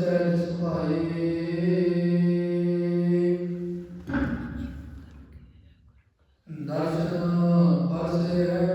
ਸਹਿਜ ਸੁਭਾਏ ਦਰਸ਼ਨ ਪਰਸੇ ਰਹਿ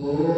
Oh.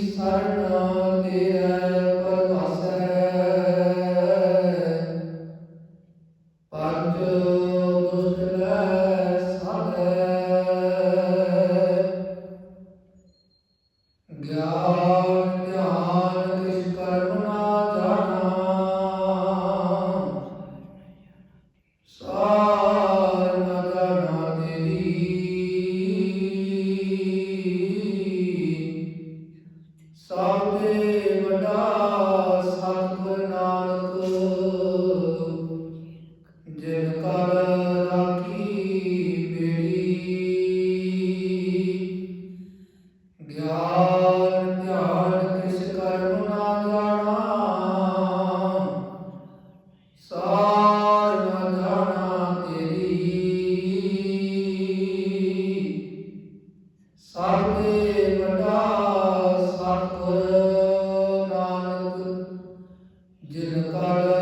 ਸਰਨਾ ਤੇਰਾ ਪਰਵਾਸੈ ਜਿਨ ਕਰ